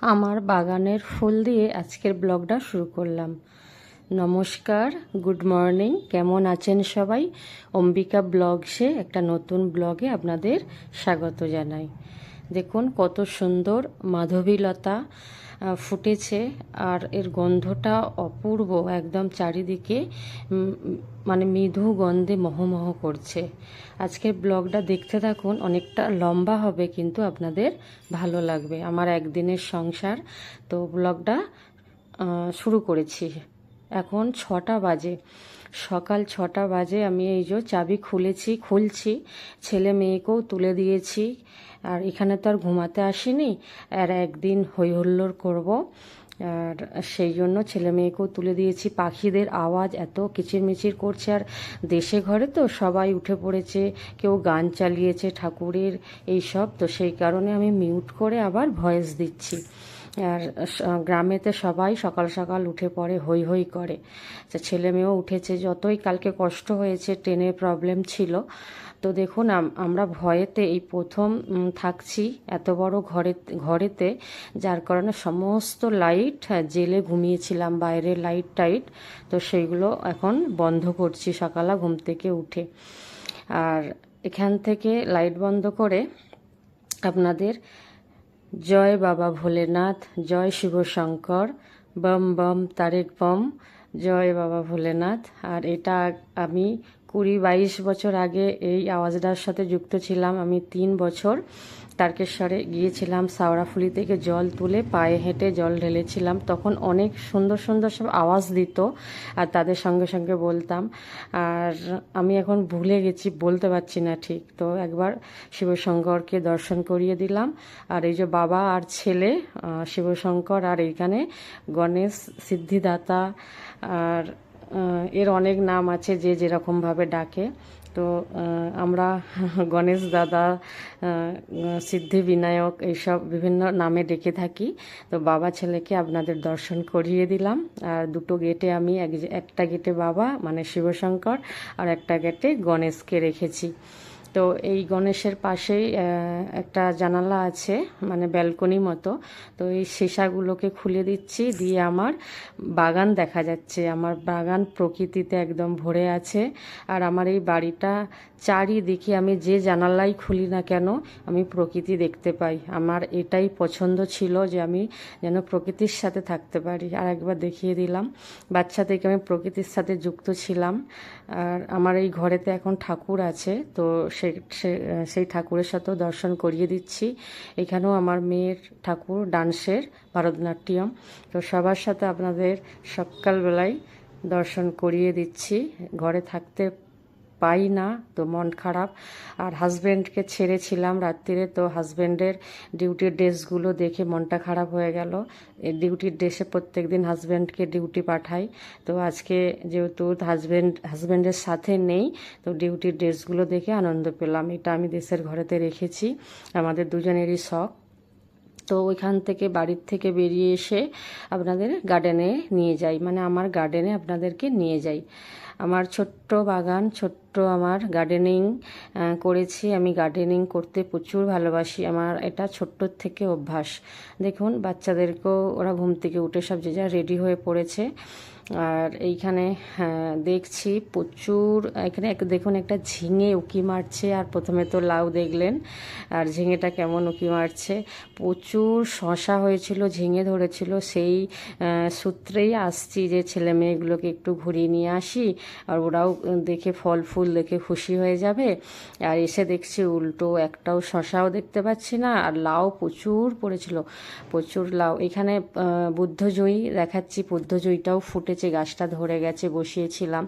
আমার বাগানের ফুল দিয়ে আজকের ব্লগটা শুরু করলাম। নমস্কার, গুড মর্নিং, কেমন আছেন সবাই? অম্বিকা ব্লগসে একটা নতুন ব্লগে আপনাদের স্বাগত জানাই। দেখুন, কত সুন্দর মাধবীলতা ফুটেছে। আর এর গন্ধটা অপূর্ব, একদম চারিদিকে মানে মৃদু গন্ধে মহমহ করছে। আজকের ব্লগটা দেখতে থাকুন, অনেকটা লম্বা হবে, কিন্তু আপনাদের ভালো লাগবে। আমার একদিনের সংসার। তো ব্লগটা শুরু করেছি। এখন ছটা বাজে। সকাল ছটা বাজে আমি এই যে চাবি খুলেছি, খুলছি, ছেলে মেয়েকেও তুলে দিয়েছি, আর এখানে তো আর ঘুমাতে আসিনি, আর একদিন হই হুল্লোড় করব, আর সেই জন্য ছেলে মেয়েকেও তুলে দিয়েছি। পাখিদের আওয়াজ এত কিচিরমিচির করছে, আর দেশে ঘরে তো সবাই উঠে পড়েছে, কেউ গান চালিয়েছে ঠাকুরের এই সব তো সেই কারণে আমি মিউট করে আবার ভয়েস দিচ্ছি। আর গ্রামেতে সবাই সকাল সকাল উঠে পড়ে হই হই করে। ছেলে মেয়েও উঠেছে যতই কালকে কষ্ট হয়েছে ট্রেনের প্রবলেম ছিল। তো দেখুন আম- আমরা ভয়েতে এই প্রথম থাকছি এত বড় ঘরে ঘরেতে যার কারণে সমস্ত লাইট হ্যাঁ, জেলে ঘুমিয়েছিলাম বাইরের লাইট টাইট তো সেইগুলো এখন বন্ধ করছি সকালে ঘুম থেকে উঠে। আর এখান থেকে লাইট বন্ধ করে আপনাদের জয় বাবা ভোলেনাথ, জয় শিব শঙ্কর, বম বম তারেক বম জয় বাবা ভোলেনাথ। আর এটা আমি কুড়ি বাইশ বছর আগে এই আওয়াজটার সাথে যুক্ত ছিলাম। আমি তিন বছর তারকেশ্বরে গিয়েছিলাম সাওড়াফুলি থেকে জল তুলে পায়ে হেঁটে জল ঢেলেছিলাম। তখন অনেক সুন্দর সুন্দর সব আওয়াজ দিত আর তাদের সঙ্গে সঙ্গে বলতাম। আর আমি এখন ভুলে গেছি, বলতে পারছি না ঠিক। তো একবার শিবশঙ্করকে দর্শন করিয়ে দিলাম। আর এই যে বাবা আর ছেলে শিবশঙ্কর আর এইখানে গণেশ, সিদ্ধিদাতা আর এর অনেক নাম আছে যে যেরকমভাবে ডাকে। তো আমরা গণেশ দাদা সিদ্ধি বিনায়ক এইসব বিভিন্ন নামে ডেকে থাকি। তো বাবা ছেলেকে আপনাদের দর্শন করিয়ে দিলাম। আর দুটো গেটে আমি এক একটা গেটে বাবা মানে শিবশঙ্কর, আর একটা গেটে গণেশকে রেখেছি। তো এই গণেশের পাশেই একটা জানালা আছে মানে ব্যালকনি মতো। তো এই সীসাগুলোকে খুলে দিচ্ছি, দিয়ে আমার বাগান দেখা যাচ্ছে। আমার বাগান প্রকৃতিতে একদম ভরে আছে। আর আমার এই বাড়িটা চারিদিকে আমি যে জানালাই খুলি না কেন, আমি প্রকৃতি দেখতে পাই। আমার এটাই পছন্দ ছিল যে আমি যেন প্রকৃতির সাথে থাকতে পারি। আর একবার দেখিয়ে দিলাম, বাচ্চা থেকে আমি প্রকৃতির সাথে যুক্ত ছিলাম। আর আমার এই ঘরেতে এখন ঠাকুর আছে, তো সেই ঠাকুরের সাথেও দর্শন করিয়ে দিচ্ছি। এখানেও আমার মেয়ের ঠাকুর, ডান্সের, ভারতনাট্যম। তো সবার সাথে আপনাদের সকালবেলায় দর্শন করিয়ে দিচ্ছি। ঘরে থাকতে পাই না তো মন খারাপ। আর হাজব্যান্ডকে ছেড়েছিলাম রাত্রিরে, তো হাজব্যান্ডের ডিউটির ড্রেসগুলো দেখে মনটা খারাপ হয়ে গেল। ডিউটির ড্রেসে প্রত্যেক দিন হাজব্যান্ডকে ডিউটি পাঠাই। তো আজকে যেহেতু হাজব্যান্ড হাজব্যান্ডের সাথে নেই, তো ডিউটির ড্রেসগুলো দেখে আনন্দ পেলাম। এটা আমি দেশের ঘরেতে রেখেছি। আমাদের দুজনেরই শখ। তো ওইখান থেকে বাড়ির থেকে বেরিয়ে এসে আপনাদের গার্ডেনে নিয়ে যাই। মানে আমার গার্ডেনে আপনাদেরকে নিয়ে যাই। আমার ছোট্ট বাগান, ছোট্ট আমার গার্ডেনিং করেছি। আমি গার্ডেনিং করতে প্রচুর ভালোবাসি। আমার এটা ছোট্টর থেকে অভ্যাস। দেখুন, বাচ্চাদেরকেও ওরা ঘুম থেকে উঠে সব যে যা রেডি হয়ে পড়েছে। আর এইখানে হ্যাঁ, দেখছি প্রচুর এখানে এক দেখুন একটা ঝিঙে উকি মারছে আর প্রথমে তো লাউ দেখলেন আর ঝিঙেটা কেমন উকি মারছে। প্রচুর শশা হয়েছিল ঝিঙে ধরেছিল সেই সূত্রেই আসছি যে ছেলে মেয়েগুলোকে একটু ঘুরিয়ে নিয়ে আসি আর ওরাও দেখে ফল ফুল দেখে খুশি হয়ে যাবে। আর এসে দেখছি উল্টো একটাও শশাও দেখতে পাচ্ছি না আর লাউ প্রচুর পড়েছিল প্রচুর লাউ। এখানে বুদ্ধজয়ী দেখাচ্ছি বুদ্ধজয়ীটাও ফুটেছে গাছটা ধরে গেছে, বসিয়েছিলাম।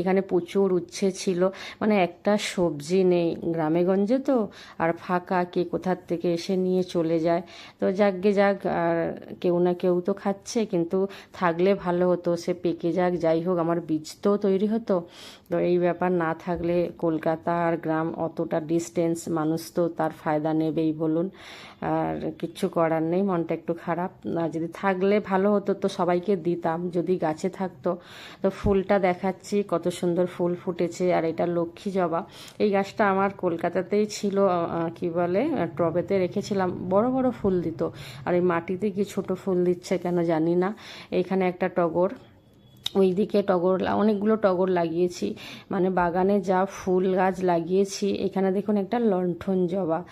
এখানে প্রচুর উচ্ছে ছিল। মানে একটা সবজি নেই। গ্রামেগঞ্জে তো? আর ফাঁকা, কে কোথার থেকে এসে নিয়ে চলে যায়? তো যাকগে যাক, আর কেউ না কেউ তো খাচ্ছে, কিন্তু থাকলে ভালো হতো। সে পেকে যাক, যাই হোক, আমার বীজ তো তৈরি হতো। তো এই ব্যাপার না থাকলে কলকাতা আর গ্রাম অতটা ডিস্টেন্স মানুষ তো তার ফায়দা নেবেই বলুন। আর কিচ্ছু করার নেই, মনটা একটু খারাপ। আর যদি থাকলে ভালো হতো তো সবাইকে দিতাম, যদি গাছে থাকতো। তো ফুলটা দেখাচ্ছি, কত সুন্দর ফুল ফুটেছে আর এটা লক্ষ্মী জবা। এই গাছটা আমার কলকাতাতেই ছিল কি বলে টবেতে রেখেছিলাম। বড় বড় ফুল দিত। আর এই মাটিতে কি ছোট ফুল দিচ্ছে কেন জানি না। এখানে একটা টগর। ওইদিকে টগর লা- অনেকগুলো টগর লাগিয়েছি। মানে বাগানে যা ফুল গাছ লাগিয়েছি, এখানে দেখুন একটা লণ্ঠন জবা।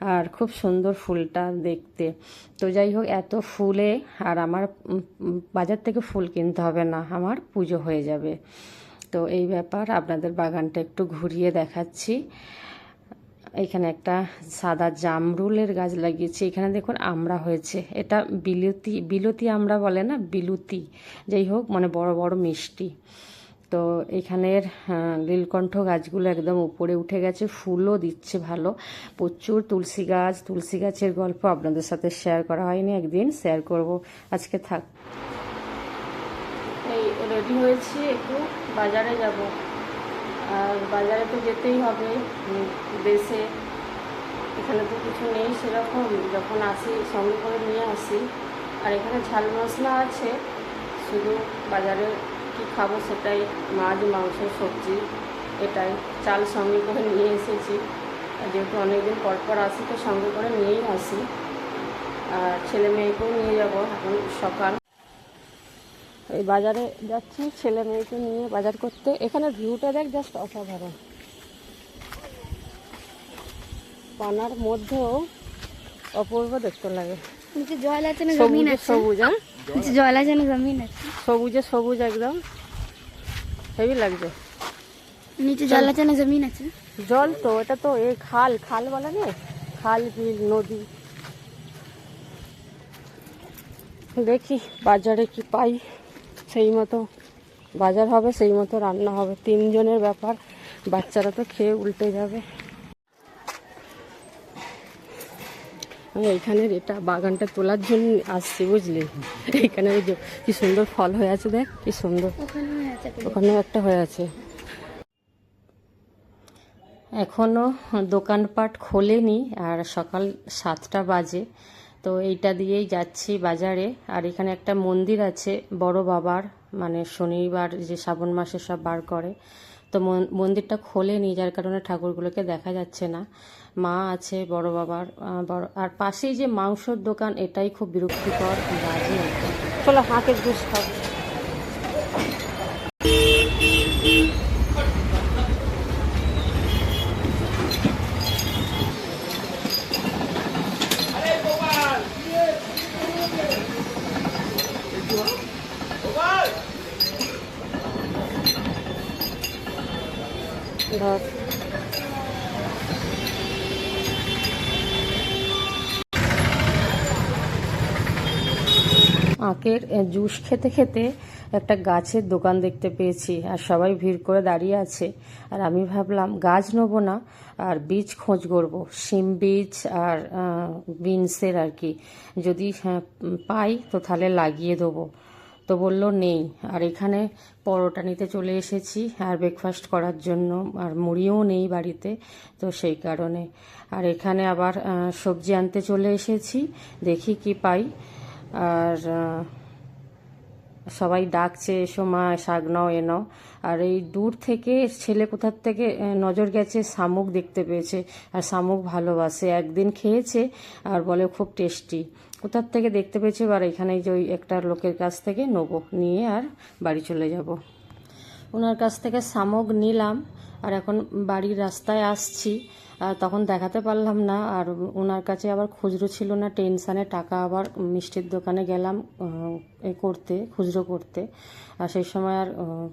আর খুব সুন্দর ফুলটা দেখতে। তো যাই হোক, এত ফুলে আর আমার বাজার থেকে ফুল কিনতে হবে না, আমার পুজো হয়ে যাবে। তো এই ব্যাপার, আপনাদের বাগানটা একটু ঘুরিয়ে দেখাচ্ছি। এখানে একটা সাদা জামরুলের গাছ লাগিয়েছি। এখানে দেখুন আমরা হয়েছে। এটা বিলতি বিলতি আমরা বলে না, বিলুতি। যাই হোক মানে বড় বড় মিষ্টি। তো এখানের নীলকণ্ঠ গাছগুলো একদম উপরে উঠে গেছে, ফুলও দিচ্ছে ভালো। প্রচুর তুলসী গাছ, তুলসী গাছের গল্প আপনাদের সাথে শেয়ার করা হয়নি, একদিন শেয়ার করব। আজকে থাক। এই রেডি হয়েছি, একটু বাজারে যাব। বাজারে তো যেতেই হবে দেশে এখানে তো কিছু নেই সেরকম, যখন আসি সঙ্গে করে নিয়ে আসি। আর এখানে ঝাল মশলা আছে, শুধু বাজারে কি খাব সেটাই, মাছ, মাংস, সবজি, এটাই। চাল সঙ্গে করে নিয়ে এসেছি। আর যেহেতু অনেকদিন পর পর আসি, তো সঙ্গে করে নিয়েই আসি। আর ছেলে মেয়েকেও নিয়ে যাব এখন সকাল। এই বাজারে যাচ্ছি ছেলে মেয়েকে নিয়ে বাজার করতে। এখানে ভিউটা দেখ জাস্ট অসাধারণ। পানার মধ্যেও অপূর্ব দেখতে লাগে। জল আছে না জমিন আছে? সবুজ হ্যাঁ? জল আছে না জমিন আছে? সবুজে সবুজ একদম। হেভি লাগছে। নিচে জল আছে না জমিন আছে? জল তো এটা তো এই খাল খাল বলে না? খাল বিল নদী। দেখি বাজারে কি পাই। সেই মতো বাজার হবে, সেই মতো রান্না হবে। তিনজনের ব্যাপার, বাচ্চারা তো খেয়ে উল্টে যাবে। আমি এইখানের এটা বাগানটা তোলার জন্য আসছি, বুঝলি? এইখানে ওই যে কি সুন্দর ফল হয়ে আছে দেখ, কি সুন্দর। ওখানে ওখানেও একটা হয়ে আছে। এখনও দোকানপাট খোলেনি, আর সকাল সাতটা বাজে। তো এইটা দিয়েই যাচ্ছি বাজারে। আর এখানে একটা মন্দির আছে, বড় বাবার মানে শনিবার যে শ্রাবণ মাসে সব বার করে। তো মন্দিরটা খোলেনি, যার কারণে ঠাকুরগুলোকে দেখা যাচ্ছে না। মা আছে, বড় বাবার বড়, আর পাশেই যে মাংসর দোকান, এটাই খুব বিরক্তিকর বাজে। চলো হাঁকে জুস খাও আহ, জুস খেতে খেতে একটা গাছের দোকান দেখতে পেয়েছি আর সবাই ভিড় করে দাঁড়িয়ে আছে। আর আমি ভাবলাম গাছ নেব না আর বীজ খোঁজ করব। শিম বীজ আর বিনসের আর কি। যদি হ্যাঁ, পাই তো তাহলে লাগিয়ে দেবো। তো বলল নেই। আর এখানে পরোটা নিতে চলে এসেছি আর ব্রেকফাস্ট করার জন্য। আর মুড়িও নেই বাড়িতে তো সেই কারণে। আর এখানে আবার সবজি আনতে চলে এসেছি দেখি কি পাই। আর সবাই ডাকছে, এসো মা, শাক নাও, এ নাও। আর এই দূর থেকে ছেলে কোথার থেকে নজর গেছে, শামুক দেখতে পেয়েছে। আর শামুক ভালোবাসে, একদিন খেয়েছে আর বলে খুব টেস্টি। কোথার থেকে দেখতে পেয়েছে? আর এখানে যে ওই একটা লোকের কাছ থেকে নেব, নিয়ে আর বাড়ি চলে যাব। ওনার কাছ থেকে শামুক নিলাম। আর এখন বাড়ির রাস্তায় আসছি তখন দেখাতে পারলাম না। আর ওনার কাছে আবার খুচরো ছিল না, টেনশানে টাকা আবার মিষ্টির দোকানে গেলাম এ করতে, খুচরো করতে। আর সেই সময় আর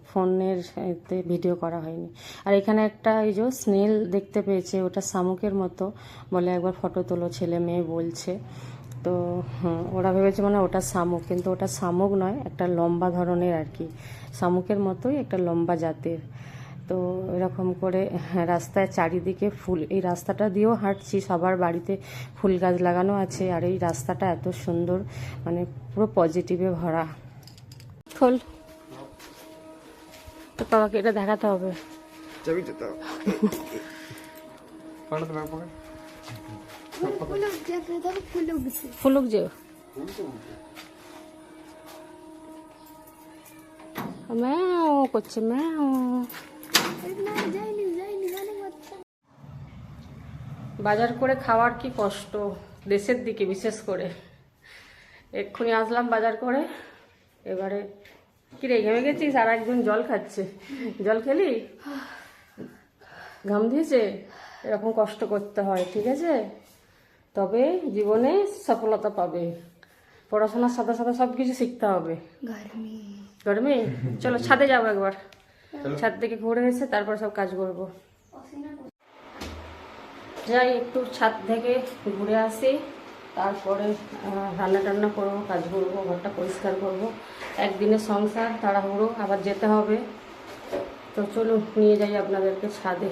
ফোনের এতে ভিডিও করা হয়নি। আর এখানে একটা এই যে স্নেল দেখতে পেয়েছে, ওটা শামুকের মতো বলে একবার ফটো তোলো, ছেলে মেয়ে বলছে। তো ওরা ভেবেছে মানে ওটা শামুক, কিন্তু ওটা শামুক নয়, একটা লম্বা ধরনের আর কি। শামুকের মতোই একটা লম্বা জাতের। তো এরকম করে হ্যাঁ, রাস্তায় চারিদিকে ফুল এই রাস্তাটা দিয়েও হাঁটছি সবার বাড়িতে ফুল গাছ লাগানো আছে আর এই রাস্তাটা এত সুন্দর মানে পুরো পজিটিভে ভরা। খোল তো বাবাকে এটা দেখাতে হবে। ফুল ফুল ফুলুক যে ম্যাও করছে ম্যাও। বাজার করে খাওয়ার কি কষ্ট? দেশের দিকে বিশেষ করে। এক্ষুনি আসলাম বাজার করে। এবারে কি রে ঘেমে গেছিস? আর একজন জল খাচ্ছে। জল খেলি? ঘাম দিয়েছে? এরকম কষ্ট করতে হয় ঠিক আছে? তবে জীবনে সফলতা পাবে। পড়াশোনার সাথে সাথে সব কিছু শিখতে হবে। গরমি। গরমে? চলো ছাদে যাব একবার। ছাদ থেকে ঘুরে এসে তারপর সব কাজ করব। যাই, একটু ছাদ থেকে ঘুরে আসি। তারপরে রান্না টান্না করব, কাজ করব, ঘরটা পরিষ্কার করব। একদিনের সংসার, তাড়াহুড়ো, আবার যেতে হবে। তো চলুন, নিয়ে যাই আপনাদেরকে ছাদে।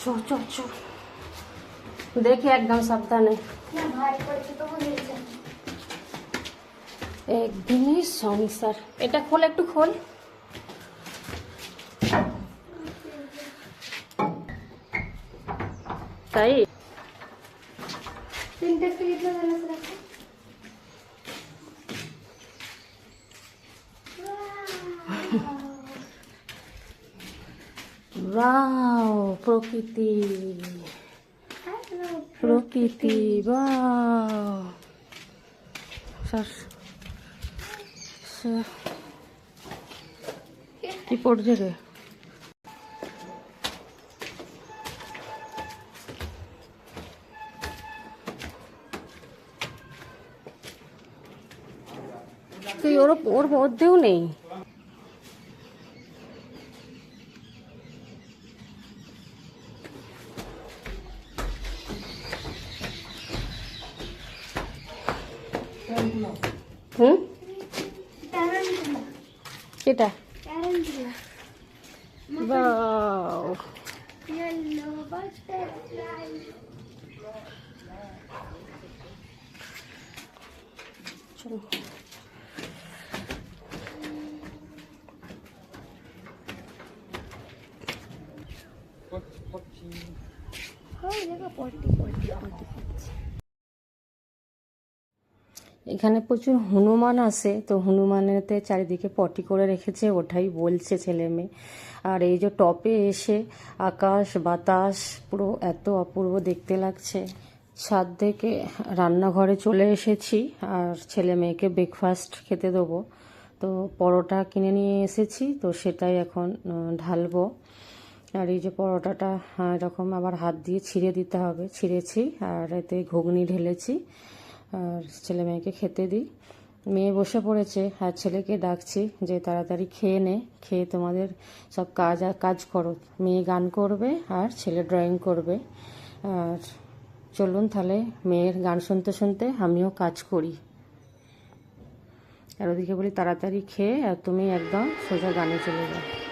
চো চো দেখি একদম সাবধানে। পড়ছে তো একদিনই সংসার এটা খোল একটু খোল। তাই? বাও প্রকৃতি। প্রকৃতি বাও আছে কি পড়ছে রে? ওর ওর মধ্যেও নেই? হুম? que dá? Uau! Quanto potinho? Ai, leva a porta. এখানে প্রচুর হনুমান আসে তো হনুমানেতে চারিদিকে পটি করে রেখেছে ওটাই বলছে ছেলে মেয়ে। আর এই যে টপে এসে আকাশ, বাতাস, পুরো এত অপূর্ব দেখতে লাগছে। ছাদ থেকে রান্নাঘরে চলে এসেছি, আর ছেলে মেয়েকে ব্রেকফাস্ট খেতে দেবো। তো পরোটা কিনে নিয়ে এসেছি, তো সেটাই এখন ঢালবো। আর এই যে পরোটাটা এরকম আবার হাত দিয়ে ছিঁড়ে দিতে হবে। ছিঁড়েছি, আর এতে ঘুগনি ঢেলেছি। আর ছেলে মেয়েকে খেতে দিই। মেয়ে বসে পড়েছে, আর ছেলেকে ডাকছি যে তাড়াতাড়ি খেয়ে নে, খেয়ে তোমাদের সব কাজ আর কাজ করো। মেয়ে গান করবে আর ছেলে ড্রয়িং করবে। আর চলুন তাহলে মেয়ের গান শুনতে শুনতে আমিও কাজ করি। আর ওদিকে বলি, তাড়াতাড়ি খেয়ে আর তুমি একদম সোজা গানে চলে যাও।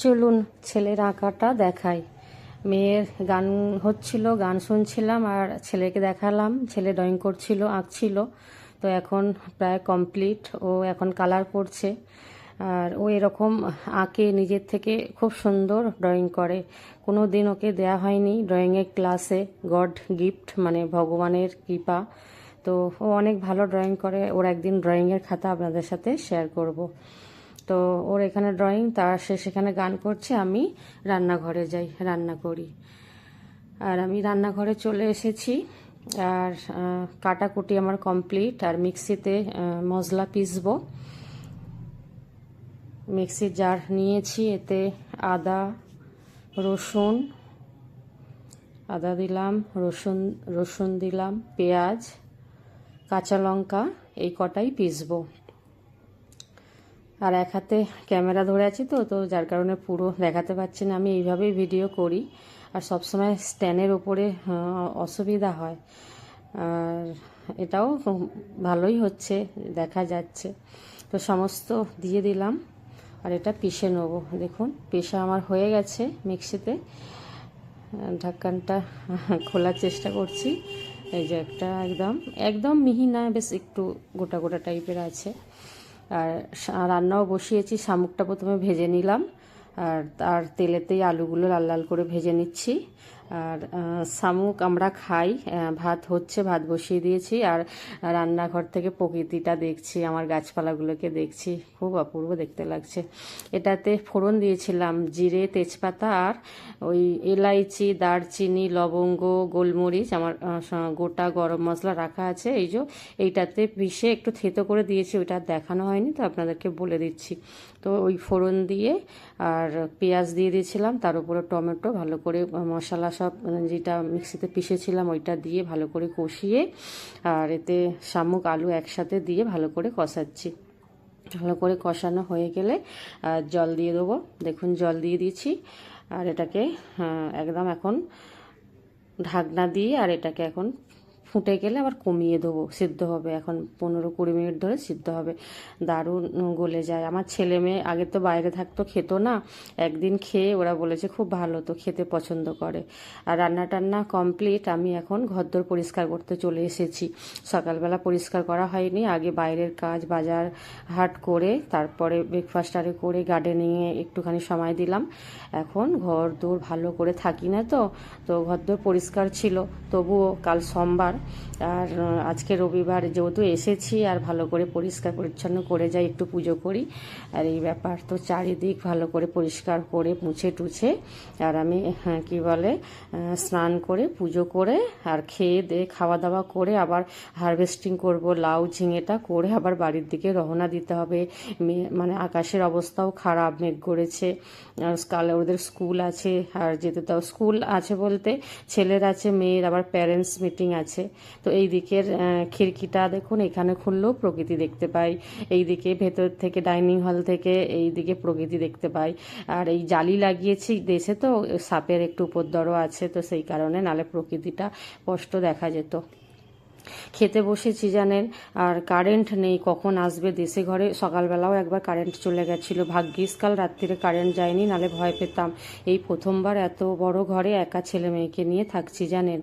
চলুন ছেলের আঁকাটা দেখাই। মেয়ের গান হচ্ছিল, গান শুনছিলাম আর ছেলেকে দেখালাম। ছেলে ড্রয়িং করছিল, আঁকছিল। তো এখন প্রায় কমপ্লিট। ও এখন কালার করছে। আর ও এরকম আঁকে নিজের থেকে খুব সুন্দর ড্রয়িং করে। কোনো দিন ওকে দেয়া হয়নি ড্রয়িংয়ের ক্লাসে। গড গিফট মানে ভগবানের কৃপা। তো ও অনেক ভালো ড্রয়িং করে। ওর একদিন ড্রয়িংয়ের খাতা আপনাদের সাথে শেয়ার করব। তো ওর এখানে ড্রয়িং তার সে সেখানে গান করছে, আমি রান্নাঘরে যাই, রান্না করি। আর আমি রান্নাঘরে চলে এসেছি। আর কাটাকুটি আমার কমপ্লিট আর মিক্সিতে মশলা পিসবো। মিক্সির জার নিয়েছি, এতে আদা, রসুন, আদা দিলাম, রসুন রসুন দিলাম, পেঁয়াজ, কাঁচা লঙ্কা, এই কটাই পিসবো। আর এক হাতে ক্যামেরা ধরে আছি তো তো যার কারণে পুরো দেখাতে পারছি না। আমি এইভাবেই ভিডিও করি। আর সবসময় স্ট্যান্ডের ওপরে অসুবিধা হয়। আর এটাও ভালোই হচ্ছে, দেখা যাচ্ছে। তো সমস্ত দিয়ে দিলাম। আর এটা পিষে নেব। দেখুন পেশা আমার হয়ে গেছে মিক্সিতে। ঢাক্কানটা খোলার চেষ্টা করছি। এই যে একটা একদম একদম মিহি না, বেশ একটু গোটা গোটা টাইপের আছে। আর রান্নাও বসিয়েছি, শামুকটা প্রথমে ভেজে নিলাম। আর তার তেলেতেই আলুগুলো লাল লাল করে ভেজে নিচ্ছি। আর শামুক আমরা খাই ভাত হচ্ছে, ভাত বসিয়ে দিয়েছি আর রান্নাঘর থেকে প্রকৃতিটা দেখছি, আমার গাছপালাগুলোকে দেখছি, খুব অপূর্ব দেখতে লাগছে। এটাতে ফোড়ন দিয়েছিলাম, জিরে, তেজপাতা আর ওই এলাইচি, দারচিনি, লবঙ্গ, গোলমরিচ, আমার গোটা গরম মশলা রাখা আছে, এই যে এইটাতে পিষে একটু থেতো করে দিয়েছি, ওইটা দেখানো হয়নি, তো আপনাদেরকে বলে দিচ্ছি। তো ওই ফোড়ন দিয়ে আর পেঁয়াজ দিয়ে দিয়েছিলাম, তার উপরে টমেটো, ভালো করে মশলা সব মানে যেটা মিক্সিতে পিষেছিলাম ওইটা দিয়ে ভালো করে কষিয়ে, আর এতে শামুক, আলু একসাথে দিয়ে ভালো করে কষাচ্ছি। ভালো করে কষানো হয়ে গেলে জল দিয়ে দেবো। দেখুন, জল দিয়ে দিয়েছি। আর এটাকে একদম এখন ঢাকনা দিয়ে, আর এটাকে এখন ফুটে গেলে আবার কমিয়ে দেবো, সিদ্ধ হবে। এখন পনেরো কুড়ি মিনিট ধরে সিদ্ধ হবে। দারুণ গলে যায়। আমার ছেলে মেয়ে আগে তো বাইরে থাকতো, খেত না। একদিন খেয়ে ওরা বলেছে খুব ভালো, তো খেতে পছন্দ করে। আর রান্না টান্না কমপ্লিট আমি এখন ঘরদোর পরিষ্কার করতে চলে এসেছি। সকালবেলা পরিষ্কার করা হয়নি। আগে বাইরের কাজ, বাজার হাট করে, তারপরে ব্রেকফাস্ট আরে করে গার্ডেনিংয়ে একটুখানি সময় দিলাম। এখন ঘর দোর ভালো করে থাকি না তো তো ঘর দোর পরিষ্কার ছিল। তবুও কাল সোমবার আর আজকে রবিবার যেহেতু এসেছি আর ভালো করে পরিষ্কার পরিচ্ছন্ন করে যাই একটু পুজো করি। আর এই ব্যাপার তো চারিদিক ভালো করে পরিষ্কার করে মুছে টুছে আর আমি হ্যাঁ, কি বলে স্নান করে পুজো করে আর খেয়ে দিয়ে খাওয়া দাওয়া করে আবার হারভেস্টিং করব লাউ ঝিঙেটা করে আবার বাড়ির দিকে রওনা দিতে হবে। মানে আকাশের অবস্থাও খারাপ মেঘ করেছে আর কাল ওদের স্কুল আছে আর যেতে তাও স্কুল আছে বলতে ছেলের আছে মেয়ের আবার প্যারেন্টস মিটিং আছে। তো এই দিকের খিড়কিটা দেখুন, এখানে খুললেও প্রকৃতি দেখতে পাই। এই দিকে ভেতর থেকে ডাইনিং হল থেকে এই দিকে প্রকৃতি দেখতে পাই। আর এই জালি লাগিয়েছি দেশে তো, সাপের একটু উপদ্রব আছে, তো সেই কারণে নালে প্রকৃতিটা স্পষ্ট দেখা যেত। খেতে বসেছি জানেন। আর কারেন্ট নেই কখন আসবে দেশে ঘরে? সকালবেলাও একবার কারেন্ট চলে গেছিল। ভাগ্যিস কাল রাত্রিরে কারেন্ট যায়নি নালে ভয় পেতাম। এই প্রথমবার এত বড় ঘরে একা ছেলে মেয়েকে নিয়ে থাকছি জানেন।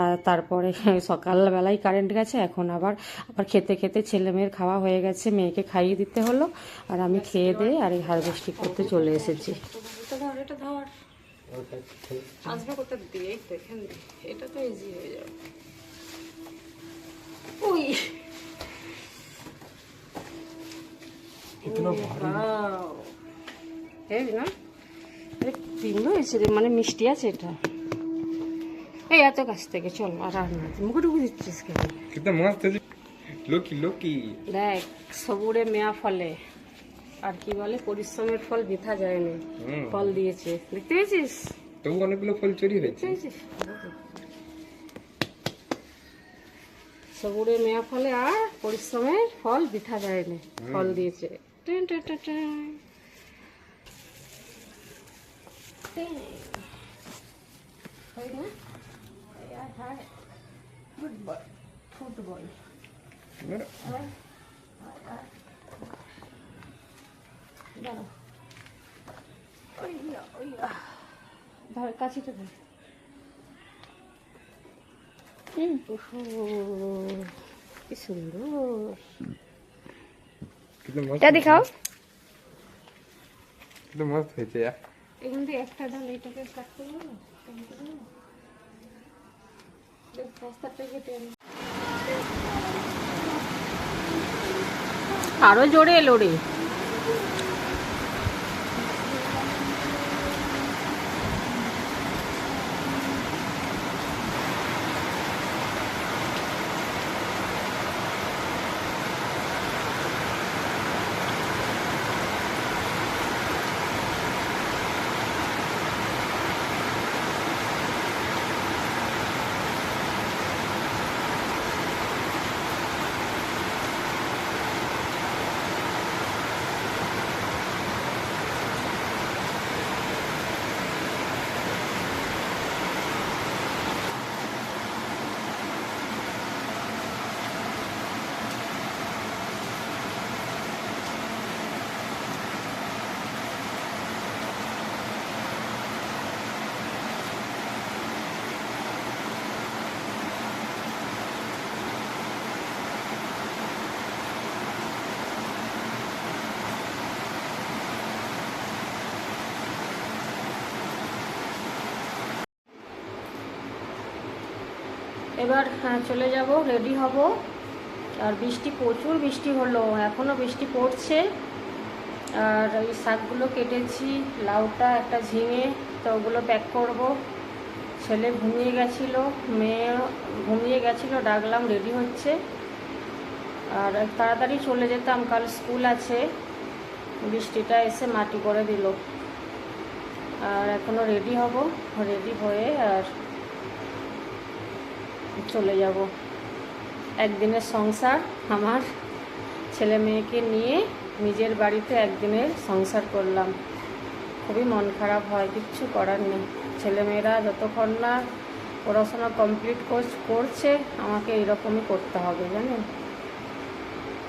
আর তারপরে সকালবেলায় কারেন্ট গেছে এখন আবার আবার খেতে খেতে ছেলে মেয়ের খাওয়া হয়ে গেছে মেয়েকে খাইয়ে দিতে হলো। আর আমি খেয়ে দিয়ে আর এই হারভেস্টিং করতে চলে এসেছি। আসবে কোথা দিয়ে দিয়ে এটা তো ইজি হয়ে যাবে। We Wow. হেবি না আরে পিন্ন হয়েছে রে মানে মিষ্টি আছে এটা এই এত কাছ থেকে চল আর আর না মুখে ঢুকে দিচ্ছিস কেন कितना मस्त है लोकी लोकी দেখ সবুরে মেয়া ফলে আর কি বলে পরিশ্রমের ফল বৃথা যায়নি হুম। ফল দিয়েছে দেখতে পেয়েছিস তবু অনেকগুলো ফল চুরি হয়েছে সবুরে মেয়া ফলে আর পরিশ্রমের ফল বৃথা যায়নি। ফল দিয়েছে. ফুটবল। দাঁড়াও। ধর কাছিটা ধর। কি সুন্দর এটা দেখাও। কিন্তু মস্ত হয়েছে এখান থেকে একটা ডাল এটাকে কাট করব। আরও জোরে এলো রে। এবার হ্যাঁ, চলে যাব রেডি হব। আর বৃষ্টি প্রচুর বৃষ্টি হলো এখনও বৃষ্টি পড়ছে। আর ওই শাকগুলো কেটেছি লাউটা একটা ঝিঙে তো ওগুলো প্যাক করব। ছেলে ঘুমিয়ে গেছিল মেয়ে ঘুমিয়ে গেছিল ডাকলাম রেডি হচ্ছে। আর তাড়াতাড়ি চলে যেতাম কাল স্কুল আছে। বৃষ্টিটা এসে মাটি করে দিল। আর এখনও রেডি হব রেডি হয়ে আর চলে যাব। একদিনের সংসার আমার ছেলে মেয়েকে নিয়ে নিজের বাড়িতে একদিনের সংসার করলাম। খুবই মন খারাপ হয়, কিচ্ছু করার নেই। ছেলেমেয়েরা যতক্ষণ না পড়াশোনা কমপ্লিট করছে আমাকে এইরকমই করতে হবে জানেন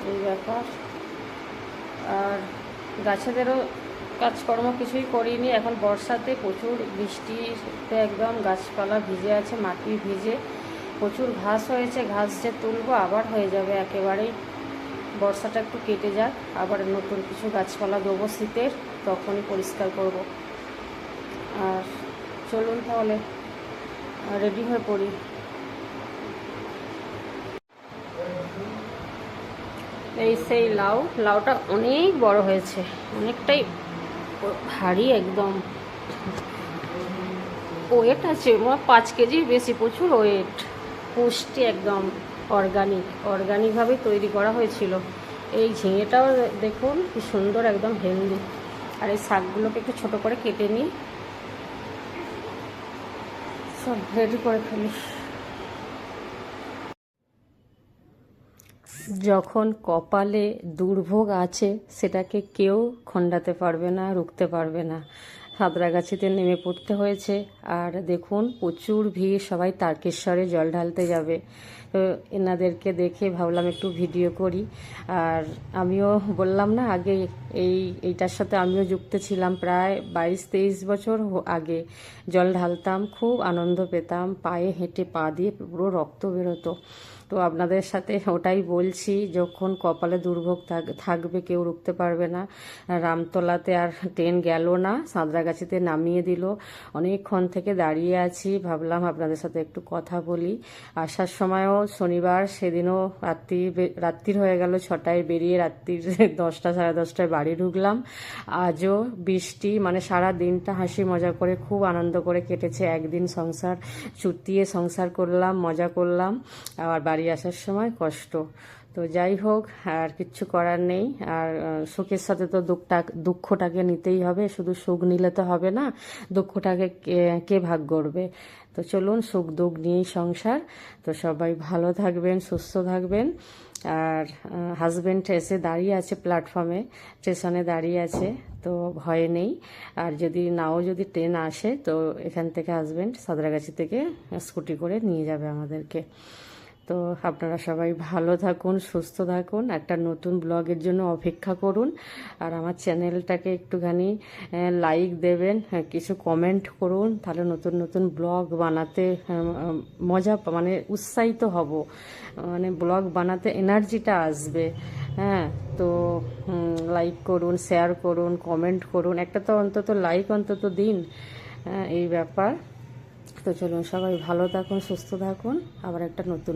এই ব্যাপার। আর গাছেদেরও কাজকর্ম কিছুই করিনি। এখন বর্ষাতে প্রচুর বৃষ্টিতে একদম গাছপালা ভিজে আছে, মাটি ভিজে। প্রচুর ঘাস হয়েছে, ঘাস যে তুলবো আবার হয়ে যাবে একেবারেই। বর্ষাটা একটু কেটে যাক, আবার নতুন কিছু গাছপালা দেবো শীতের, তখনই পরিষ্কার করব। আর চলুন তাহলে, রেডি হয়ে পড়ি। এই সেই লাউ, লাউটা অনেক বড় হয়েছে, অনেকটাই ভারী একদম। ওয়েট আছে পাঁচ কেজি বেশি, প্রচুর ওয়েট। পুষ্টি একদম অর্গানিক অর্গানিকভাবেই তৈরি করা হয়েছিল। এই ঝিঙেটাও দেখুন কি সুন্দর, একদম হেলদি আর এই শাকগুলোকে একটু ছোট করে কেটে নিই। সব রেডি করে ফেলিস যখন কপালে দুর্ভোগ আছে, সেটাকে কেউ খণ্ডাতে পারবে না, রুখতে পারবে না। সাঁতরাগাছিতে নেমে পড়তে হয়েছে। আর দেখুন, প্রচুর ভিড়, সবাই তারকেশ্বরে জল ঢালতে যাবে। তো এনাদেরকে দেখে ভাবলাম একটু ভিডিও করি। আর আমিও বললাম না, আগে এই, এইটার সাথে আমিও যুক্ত ছিলাম প্রায় বাইশ, তেইশ বছর আগে। জল ঢালতাম, খুব আনন্দ পেতাম, পায়ে হেঁটে পা দিয়ে পুরো রক্ত বেরোতো। তো আপনাদের সাথে ওটাই বলছি, যখন কপালে দুর্ভোগ থাক- থাকবে কেউ রুখতে পারবে না। রামতলাতে আর ট্রেন গেল না, সাঁতরাগাছিতে নামিয়ে দিল। অনেকক্ষণ থেকে দাঁড়িয়ে আছি, ভাবলাম আপনাদের সাথে একটু কথা বলি। আসার সময়ও শনিবার, সেদিনও রাত্রি রাত্রির হয়ে গেল ছটায় বেরিয়ে রাত্রির দশটা, সাড়ে দশটায় বাড়ি ঢুকলাম। আজও বৃষ্টি মানে সারা দিনটা হাসি মজা করে, খুব আনন্দ করে কেটেছে। একদিন সংসার চুটিয়ে সংসার করলাম, মজা করলাম। আবার বাড়ি আসার সময় কষ্ট। তো যাই হোক, আর কিচ্ছু করার নেই। আর সুখের সাথে তো দুঃখটা, দুঃখটাকে নিতেই হবে। শুধু সুখ নিলে তো হবে না, দুঃখটাকে কে ভাগ করবে? তো চলুন, সুখ দুঃখ নিয়েই সংসার। তো সবাই ভালো থাকবেন, সুস্থ থাকবেন। আর হাজব্যান্ড এসে দাঁড়িয়ে আছে প্ল্যাটফর্মে স্টেশনে দাঁড়িয়ে আছে, তো ভয় নেই। আর যদি নাও যদি ট্রেন আসে, তো এখান থেকে হাজব্যান্ড সাদরাগাছি থেকে স্কুটি করে নিয়ে যাবে আমাদেরকে। তো আপনারা সবাই ভালো থাকুন সুস্থ থাকুন একটা নতুন ব্লগের জন্য অপেক্ষা করুন। আর আমার চ্যানেলটাকে একটুখানি লাইক দেবেন হ্যাঁ, কিছু কমেন্ট করুন তাহলে নতুন নতুন ব্লগ বানাতে মজা মানে উৎসাহিত হব। মানে ব্লগ বানাতে এনার্জিটা আসবে হ্যাঁ তো লাইক করুন শেয়ার করুন কমেন্ট করুন একটা তো অন্তত লাইক অন্তত দিন হ্যাঁ, এই ব্যাপার। তো চলুন সবাই ভালো থাকুন সুস্থ থাকুন আবার একটা নতুন